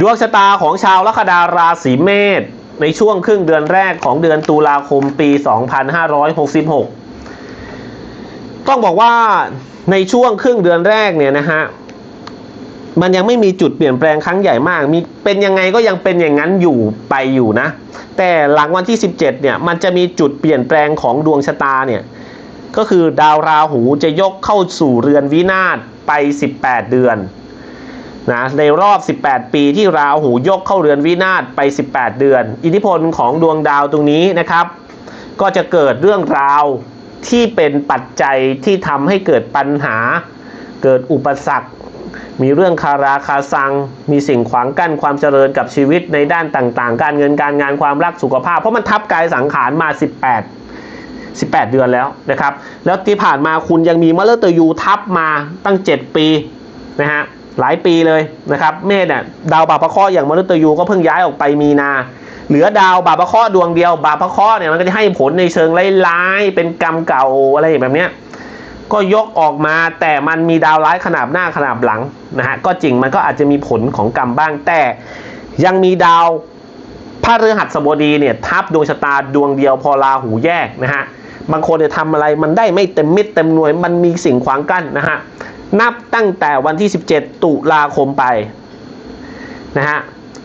ดวงชะตาของชาวลัคนาราศีเมษในช่วงครึ่งเดือนแรกของเดือนตุลาคมปี 2566 ต้องบอกว่าในช่วงครึ่งเดือนแรกเนี่ยนะฮะมันยังไม่มีจุดเปลี่ยนแปลงครั้งใหญ่มาก มีเป็นยังไงก็ยังเป็นอย่างนั้นอยู่ไปอยู่นะ แต่หลังวันที่ 17 เนี่ย มันจะมีจุดเปลี่ยนแปลงของดวงชะตาเนี่ย ก็คือดาวราหูจะยกเข้าสู่เรือนวินาศไป 18 เดือน นะในรอบ 18 ปีที่ราหูยกเข้าเรือนวินาศไป 18 เดือน อิทธิพลของดวงดาวตรงนี้นะครับ ก็จะเกิดเรื่องราวที่เป็นปัจจัยที่ทำให้เกิดปัญหา เกิดอุปสรรค มีเรื่องคาราคาซัง มีสิ่งขวางกั้นความเจริญกับชีวิตในด้านต่างๆ การเงินการงานความรักสุขภาพ เพราะมันทับกายสังขารมา 18 18 เดือนแล้วนะครับ แล้วที่ผ่านมาคุณยังมีมะเรตยูทับมาตั้ง 7 ปีนะฮะ หลายปีเลยนะครับ เมษเนี่ยดาวบาปะเคราะห์อย่างมฤตยูก็เพิ่งย้ายออกไปมีนาเหลือดาวบาปะเคราะห์ดวงเดียว บาปะเคราะห์เนี่ยมันก็จะให้ผลในเชิงร้ายๆเป็นกรรมเก่าอะไรแบบเนี้ยก็ยกออกมาแต่มันมีดาวร้ายขนาบหน้าขนาบหลังนะฮะก็จริงมันก็อาจจะมีผลของกรรมบ้างแต่ยังมีดาวพระฤหัสบดีเนี่ยทับดวงชะตาดวงเดียวพอราหูแยกนะฮะบางคนเนี่ยทำอะไรมันได้ไม่เต็มมิดเต็มหน่วยมันมีสิ่งขวางกั้นนะฮะ นับตั้งแต่วันที่ 17 ตุลาคมไปนะฮะ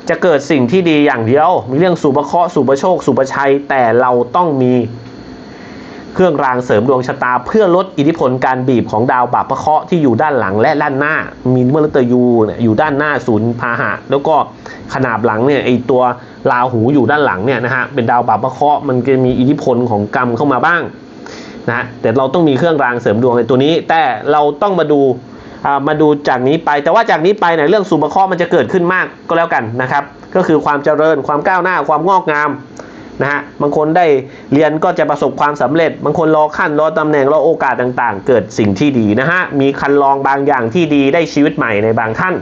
จะเกิดสิ่งที่ดีอย่างเดียว มีเรื่องสุภเคราะห์สุภโชค สุภชัย แต่เราต้องมีเครื่องรางเสริมดวงชะตา เพื่อลดอิทธิพลการบีบของดาวบาปะเคราะห์ที่อยู่ด้านหลังและด้านหน้า มีเมฤตยูเนี่ยอยู่ด้านหน้าศูนย์พาหะ แล้วก็ขนาบหลังเนี่ยไอตัวราหูอยู่ด้านหลังเนี่ยนะฮะเป็นดาวบาปะเคราะห์มันจะมีอิทธิพลของกรรมเข้ามาบ้าง นะแต่เราต้องมีเครื่องรางเสริมดวงในตัวนี้ แต่เราต้องมาดูมาดูจากนี้ไปแต่ว่าจากนี้ไปเนี่ยเรื่องสุภเคราะห์มันจะเกิดขึ้นมากก็แล้วกันนะครับ ก็คือความเจริญความก้าวหน้าความงอกงามนะฮะบางคนได้เรียนก็จะประสบความสำเร็จ บางคนรอขั้นรอตำแหน่งรอโอกาสต่างๆ เกิดสิ่งที่ดีนะฮะมีคันลองบางอย่างที่ดีได้ชีวิตใหม่ในบางท่าน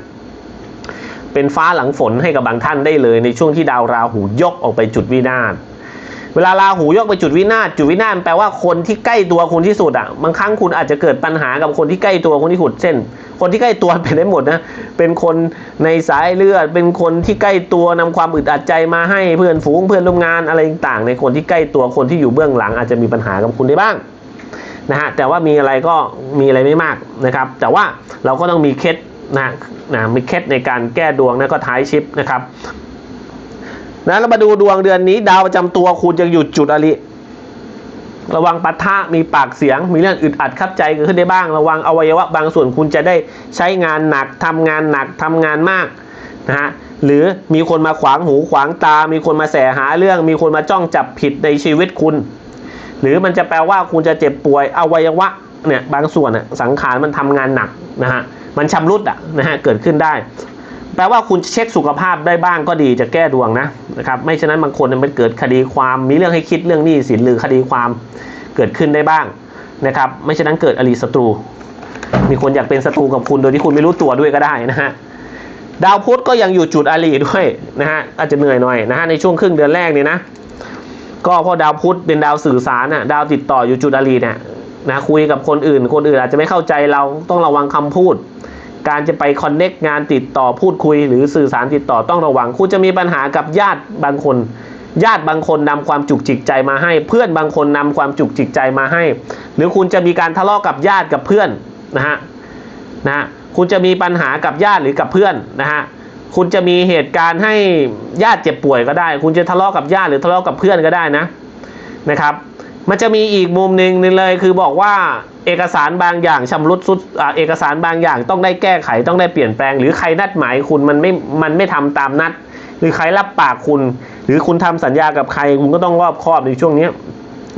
เป็นฟ้าหลังฝนให้กับบางท่านได้เลยในช่วงที่ดาวราหูยกออกไปจุดวินาศ เวลาราหูยกไปจุดวินาศจุดวินาศแปลว่าคนที่ใกล้ตัวคุณที่สุดอะบางครั้งคุณอาจจะเกิดปัญหากับคนที่ใกล้ตัวคนที่สุดเช่น คนที่ใกล้ตัวเป็นได้หมดนะเป็นคนในสายเลือด เป็นคนที่ใกล้ตัวนำความอึดอัดใจมาให้เพื่อนฝูงเพื่อนร่วมงานอะไรต่างๆในคนที่ใกล้ตัวคนที่อยู่เบื้องหลัง อาจจะมีปัญหากับคุณได้บ้างนะฮะแต่ว่ามีอะไรก็มีอะไรไม่มากนะครับ แต่ว่าเราก็ต้องมีเคล็ดนะนะมีเคล็ดในการแก้ดวงนะก็ท้ายชิปนะครับ นะเรามาดูดวงเดือนนี้ ดาวประจำตัวคุณจะอยู่จุดอะไรระวังปะทะมีปากเสียง มีเรื่องอึดอัดขับใจเกิดขึ้นได้บ้าง ระวังอวัยวะบางส่วนคุณจะได้ใช้งานหนักทำงานหนักทำงานมากนะฮะหรือมีคนมาขวางหูขวางตา มีคนมาแสหาเรื่อง มีคนมาจ้องจับผิดในชีวิตคุณ หรือมันจะแปลว่าคุณจะเจ็บป่วยอวัยวะเนี่ยบางส่วนน่ะสังขารมันทำงานหนักนะฮะมันชำรุดอะนะฮะเกิดขึ้นได้ แปลว่าคุณเช็คสุขภาพได้บ้างก็ดีจะแก้ดวงนะนะครับไม่ฉะนั้นบางคนมันเกิดคดีความมีเรื่องให้คิดเรื่องหนี้สินหรือคดีความเกิดขึ้นได้บ้างนะครับไม่ฉะนั้นเกิดอริศัตรู มีคนอยากเป็นศัตรูกับคุณโดยที่คุณไม่รู้ตัวด้วยก็ได้นะฮะดาวพุธก็ยังอยู่จุดอริด้วยนะฮะอาจจะเหนื่อยหน่อยนะฮะในช่วงครึ่งเดือนแรกเนี่ยนะก็เพราะดาวพุธเป็นดาวสื่อสารน่ะดาวติดต่ออยู่จุดอริเนี่ยนะคุยกับคนอื่น คนอื่นอาจจะไม่เข้าใจเราต้องระวังคำพูด การจะไปคอนเน็กงานติดต่อพูดคุย หรือสื่อสารติดต่อต้องระวัง คุณจะมีปัญหากับญาติบางคน ญาติบางคนนำความจุกจิกใจมาให้ เพื่อนบางคนนำความจุกจิกใจมาให้ หรือคุณจะมีการทะเลาะกับญาติกับเพื่อนนะฮะนะฮะคุณจะมีปัญหากับญาติหรือกับเพื่อนนะฮะคุณจะมีเหตุการณ์ให้ญาติเจ็บป่วยก็ได้ คุณจะทะเลาะกับญาติหรือทะเลาะกับเพื่อนก็ได้นะนะครับ มันจะมีอีกมุมหนึ่งนึงเลยคือบอกว่าเอกสารบางอย่างชำรุดสุดอเอกสารบางอย่างต้องได้แก้ไขต้องได้เปลี่ยนแปลง หรือใครนัดหมายคุณมันไม่มันไม่ทำตามนัด หรือใครรับปากคุณ หรือคุณทำสัญญากับใครคุณก็ต้องรอบคอบในช่วงเนี้ย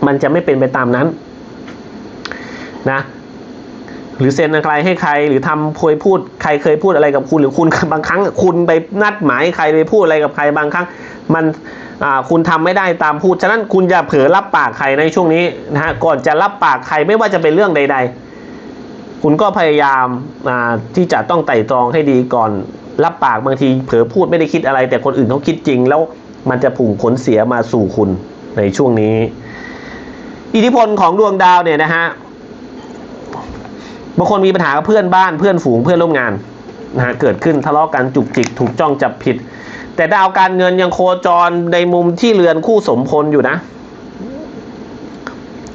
มันจะไม่เป็นไปตามนั้นนะหรือเซ็นอะไรให้ใครหรือทำเคยพูดใครเคยพูดอะไรกับคุณ หรือคุณบางครั้ง คุณไปนัดหมายใครไปพูดอะไรกับใครบางครั้ง มัน คุณทำไม่ได้ตามพูด ฉะนั้นคุณอย่าเผลอรับปากใครในช่วงนี้นะฮะ ก่อนจะรับปากใครไม่ว่าจะเป็นเรื่องใด ๆ คุณก็พยายามที่จะต้องไต่ตรองให้ดีก่อนรับปากบางที เผลอพูดไม่ได้คิดอะไร แต่คนอื่นเขาคิดจริง แล้วมันจะผุ่งผลเสียมาสู่คุณในช่วงนี้ อิทธิพลของดวงดาวเนี่ยนะฮะบางคนมีปัญหากับเพื่อนบ้านเพื่อนฝูงเพื่อนร่วมงานนะฮะเกิดขึ้นทะเลาะกันจุกจิกถูกจ้องจับผิด แต่ดาวการเงินยังโคจรในมุมที่เรือนคู่สมพลอยู่นะ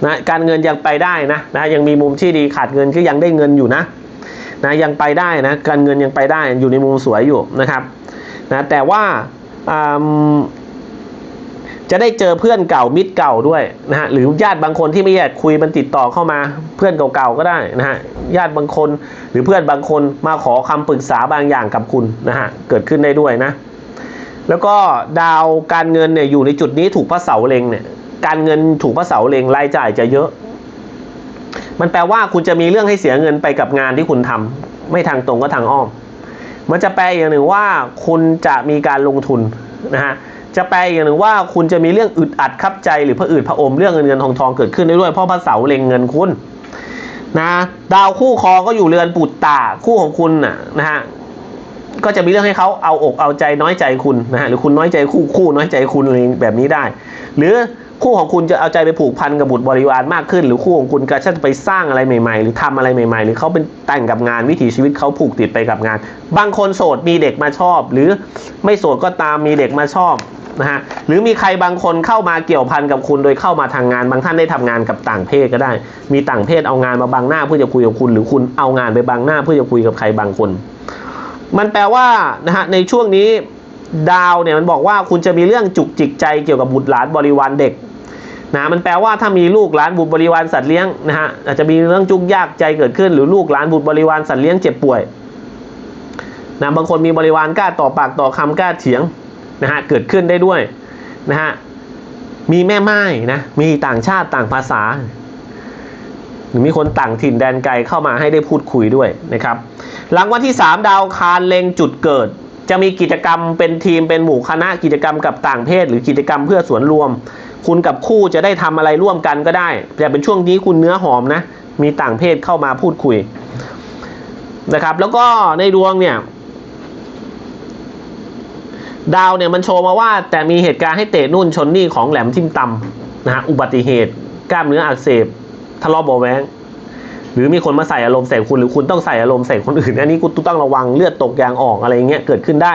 นะการเงินยังไปได้นะนะยังมีมุมที่ดีขาดเงินก็ยังได้เงินอยู่นะนะยังไปได้นะการเงินยังไปได้อยู่ในมุมสวยอยู่นะครับนะแต่ว่าจะได้เจอเพื่อนเก่ามิตรเก่าด้วยนะฮะหรือญาติบางคนที่ไม่อยากคุยมันติดต่อเข้ามาเพื่อนเก่าๆก็ได้นะฮะญาติบางคนหรือเพื่อนบางคนมาขอคำปรึกษาบางอย่างกับคุณนะฮะเกิดขึ้นได้ด้วยนะ แล้วก็ดาวการเงินเนี่ยอยู่ในจุดนี้ถูกพระเสาเล็งเนี่ย การเงินถูกพระเสาเล็งรายจ่ายจะเยอะ มันแปลว่าคุณจะมีเรื่องให้เสียเงินไปกับงานที่คุณทำไม่ทางตรงก็ทางอ้อม มันจะแปลอย่างหนึ่งว่า คุณจะมีการลงทุนนะฮะจะแปลอย่างหนึ่งว่าคุณจะมีเรื่องอึดอัดคับใจหรือผะอืดผะอมเรื่องเงินเงินทองทองเกิดขึ้นได้ด้วยเพราะพระเสาเล็งเงินคุณนะดาวคู่ครองก็อยู่เรือนปุตตาคู่ของคุณนะนะฮะ ก็จะมีเรื่องให้เขาเอาอกเอาใจน้อยใจคุณนะฮะหรือคุณน้อยใจคู่คู่น้อยใจคุณอะไรแบบนี้ได้ หรือคู่ของคุณจะเอาใจไปผูกพันกับบุตรบริวารมากขึ้น หรือคู่ของคุณก็จะไปสร้างอะไรใหม่ๆ หรือทำอะไรใหม่ ๆ หรือเขาเป็นแต่งกับงานวิถีชีวิตเขาผูกติดไปกับงาน บางคนโสดมีเด็กมาชอบ หรือไม่โสดก็ตามมีเด็กมาชอบนะฮะหรือมีใครบางคนเข้ามาเกี่ยวพันกับคุณโดยเข้ามาทางงาน บางท่านได้ทำงานกับต่างเพศก็ได้ มีต่างเพศเอางานมาบังหน้าเพื่อจะคุยกับคุณ หรือคุณเอางานไปบังหน้าเพื่อจะคุยกับใครบางคน มันแปลว่านะฮะในช่วงนี้ดาวเนี่ยมันบอกว่าคุณจะมีเรื่องจุกจิกใจเกี่ยวกับบุตรหลานบริวารเด็กนะมันแปลว่าถ้ามีลูกหลานบุตรบริวารสัตว์เลี้ยงนะฮะอาจจะมีเรื่องจุกยากใจเกิดขึ้น หรือลูกหลานบุตรบริวารสัตว์เลี้ยงเจ็บป่วยนะบางคนมีบริวารกล้าต่อปากต่อคำกล้าเถียงนะฮะเกิดขึ้นได้ด้วยนะฮะมีแม่ไม้นะมีต่างชาติต่างภาษา หรือมีคนต่างถิ่นแดนไกลเข้ามาให้ได้พูดคุยด้วยนะครับ หลังวันที่ 3 ดาวคารเล็งจุดเกิด จะมีกิจกรรมเป็นทีมเป็นหมู่คณะกิจกรรมกับต่างเพศ หรือกิจกรรมเพื่อส่วนรวม คุณกับคู่จะได้ทำอะไรร่วมกันก็ได้ แต่เป็นช่วงนี้คุณเนื้อหอมนะ มีต่างเพศเข้ามาพูดคุยนะครับ แล้วก็ในดวงเนี่ยดาวเนี่ยมันโชว์มาว่า แต่มีเหตุการณ์ให้เตะนุ่นชนนี่ของแหลมทิมตำนะฮะอุบัติเหตุ กล้ามเนื้ออักเสบทะเลาะเบาะแวง หรือมีคนมาใส่อารมณ์ใส่คุณหรือคุณต้องใส่อารมณ์ใส่คนอื่น อันนี้คุณต้องระวังเลือดตกยางออกอะไรเงี้ยเกิดขึ้นได้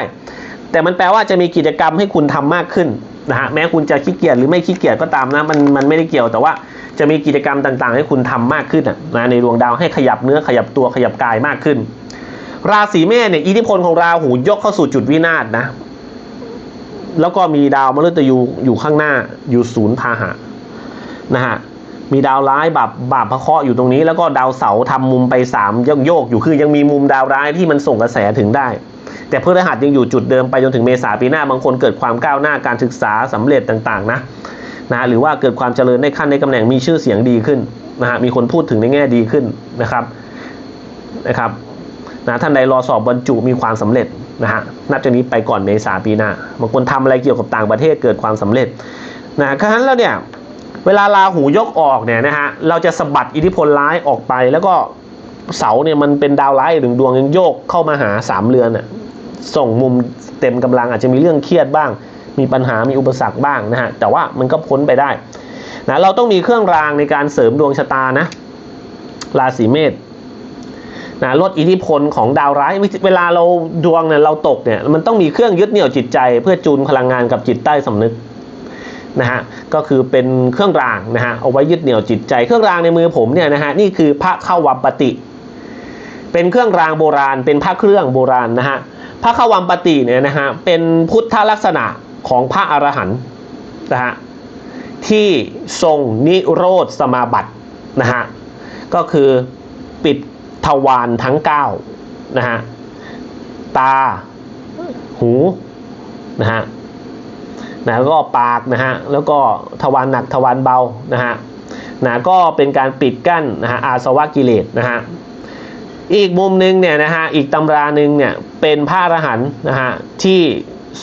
แต่มันแปลว่าจะมีกิจกรรมให้คุณทำมากขึ้นนะฮะแม้คุณจะขี้เกียจหรือไม่ขี้เกียจก็ตามนะมันมันไม่ได้เกี่ยวแต่ว่าจะมีกิจกรรมต่างๆ ให้คุณทำมากขึ้นนะในดวงดาวให้ขยับเนื้อขยับตัวขยับกายมากขึ้น ราศีเมษเนี่ยอิทธิพลของราหูยกเข้าสู่จุดวินาศนะแล้วก็มีดาวมฤตยูอยู่ข้างหน้าอยู่ศูนย์พาหะนะฮะ มีดาวร้ายบาปบาปพระเคราะห์อยู่ตรงนี้ แล้วก็ดาวเสาร์ทำมุมไปสามโยกอยู่คือยังมีมุมดาวร้ายที่มันส่งกระแสถึงได้ แต่พฤหัสยังอยู่จุดเดิมไปจนถึงเมษาปีหน้าบางคนเกิดความก้าวหน้าการศึกษาสำเร็จต่างๆนะนะหรือว่าเกิดความเจริญในขั้นในตำแหน่งมีชื่อเสียงดีขึ้นนะฮะมีคนพูดถึงในแง่ดีขึ้นนะครับนะครับนะท่านใดรอสอบบรรจุมีความสำเร็จนะฮะนับจากนี้ไปก่อนเมษาปีหน้าบางคนทำอะไรเกี่ยวกับต่างประเทศเกิดความสำเร็จนะครั้นแล้วเนี่ย เวลาราหูยกออกเนี่ยนะฮะเราจะสะบัดอิทธิพลร้ายออกไป แล้วก็เสาเนี่ยมันเป็นดาวร้ายหนึ่งดวงยังโยกเข้ามาหาสามเรือนน่ะส่งมุมเต็มกำลังอาจจะมีเรื่องเครียดบ้าง มีปัญหามีอุปสรรคบ้างนะฮะแต่ว่ามันก็พ้นไปได้นะเราต้องมีเครื่องรางในการเสริมดวงชะตานะราศีเมษนะลดอิทธิพลของดาวร้าย เวลาเราดวงเนี่ยเราตกเนี่ยมันต้องมีเครื่องยึดเหนี่ยวจิตใจ เพื่อจูนพลังงานกับจิตใต้สำนึก นะฮะก็คือเป็นเครื่องรางนะฮะเอาไว้ยึดเหนี่ยวจิตใจ เครื่องรางในมือผมเนี่ยนะฮะนี่คือพระเข้าวัมปติ เป็นเครื่องรางโบราณ เป็นพระเครื่องโบราณนะฮะพระเข้าวัมปติเนี่ยนะฮะเป็นพุทธลักษณะของพระอรหันต์นะฮะที่ทรงนิโรธสมาบัตินะฮะก็คือปิดทวารทั้ง9นะฮะตา หูนะฮะ นะแล้วก็ปากนะฮะแล้วก็ทวารหนักทวารเบานะฮะนะก็เป็นการปิดกั้นนะฮะอาสวะกิเลสนะฮะอีกมุมหนึ่งเนี่ยนะฮะอีกตำราหนึ่งเนี่ยเป็นพระอรหันต์นะฮะที่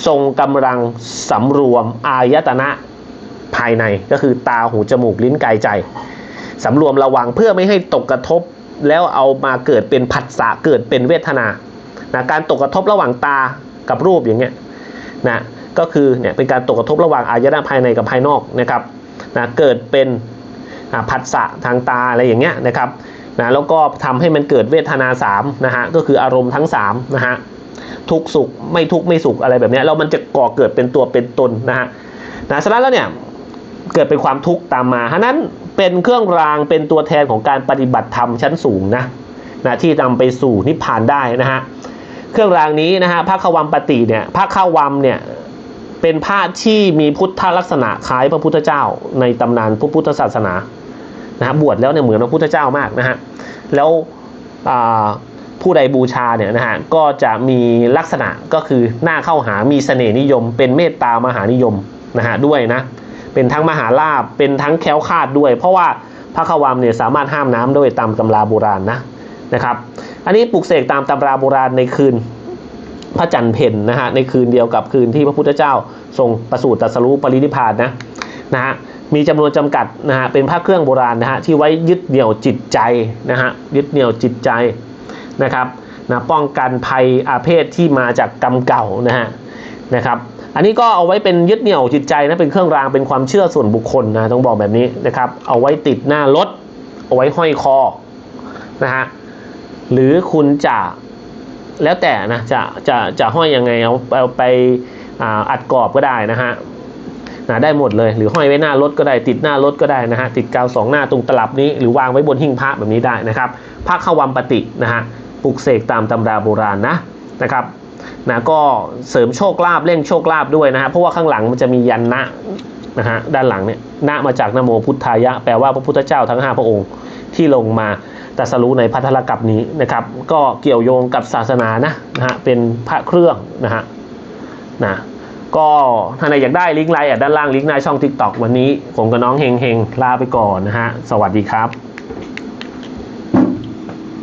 ทรงกำลังสำรวมอายตนะภายในก็คือตาหูจมูกลิ้นกายใจสำรวมระวังเพื่อไม่ให้ตกกระทบแล้วเอามาเกิดเป็นผัสสะเกิดเป็นเวทนานะการตกกระทบระหว่างตากับรูปอย่างเงี้ยนะ ก็คือเนี่ยเป็นการตกกระทบระหว่างอายตนะภายในกับภายนอกนะครับนะเกิดเป็นผัสสะทางตาอะไรอย่างเงี้ยนะครับนะแล้วก็ทำให้มันเกิดเวทนาสามนะฮะก็คืออารมณ์ทั้งสามนะฮะทุกสุขไม่ทุกไม่สุขอะไรแบบเนี้ยแล้วมันจะก่อเกิดเป็นตัวเป็นตนนะฮะนะฉะนั้นแล้วเนี่ยเกิดเป็นความทุกข์ตามมาฉะนั้นเป็นเครื่องรางเป็นตัวแทนของการปฏิบัติธรรมชั้นสูงนะนะที่นำไปสู่นิพพานได้นะฮะเครื่องรางนี้นะฮะพระขวัมปฏิเนี่ยพระขวัมเนี่ย เป็นพระที่มีพุทธลักษณะคล้ายพระพุทธเจ้า ในตำนานพระพุทธศาสนานะฮะบวชแล้วเนี่ยเหมือนพระพุทธเจ้ามากนะฮะแล้วผู้ใดบูชาเนี่ยนะฮะก็จะมีลักษณะก็คือหน้าเข้าหามีเสน่ห์นิยม เป็นเมตตามหานิยมนะฮะด้วยนะเป็นทั้งมหาลาภเป็นทั้งแคล้วคาดด้วย เพราะว่าพระขวามเนี่ยสามารถห้ามน้ำด้วยตามตำราโบราณนะนะครับ อันนี้ปลุกเสกตามตำราโบราณในคืน พระจันทร์เพ็ญนะฮะในคืนเดียวกับคืนที่พระพุทธเจ้าทรงประสูติตรัสรู้ปรินิพานนะนะฮะมีจำนวนจำกัดนะฮะเป็นพระเครื่องโบราณนะฮะที่ไว้ยึดเหนี่ยวจิตใจนะฮะยึดเหนี่ยวจิตใจนะครับนะป้องกันภัยอาเพศที่มาจากกรรมเก่านะฮะนะครับอันนี้ก็เอาไว้เป็นยึดเหนี่ยวจิตใจนะเป็นเครื่องรางเป็นความเชื่อส่วนบุคคลนะต้องบอกแบบนี้นะครับเอาไว้ติดหน้ารถเอาไว้ห้อยคอนะฮะหรือคุณจะ แล้วแต่นะจะจะจะห้อยยังไงเอาเอาไปอัดกรอบก็ได้นะฮะนะได้หมดเลยหรือห้อยไว้หน้ารถก็ได้ติดหน้ารถก็ได้นะฮะติดกาวสองหน้าตรงตลับนี้หรือวางไว้บนหิ้งพระแบบนี้ได้นะครับพระขวัมปฏินะฮะปลุกเสกตามตำราโบราณนะนะครับนะก็เสริมโชคลาภเร่งโชคลาภด้วยนะฮะเพราะว่าข้างหลังมันจะมียันนะนะฮะด้านหลังเนี่ยนะมาจากนโมพุทธายะ แปลว่าพระพุทธเจ้าทั้ง 5 พระองค์ที่ลงมา ตรัสรู้ในพัทธลกับนี้นะครับ ก็เกี่ยวโยงกับศาสนานะนะฮะเป็นพระเครื่องนะฮะนะก็ถ้าใครอยากได้ลิงก์ไลน์ด้านล่างลิงก์หน้าช่อง TikTok วันนี้ ผมกับน้องเฮงเฮงลาไปก่อนนะฮะสวัสดีครับ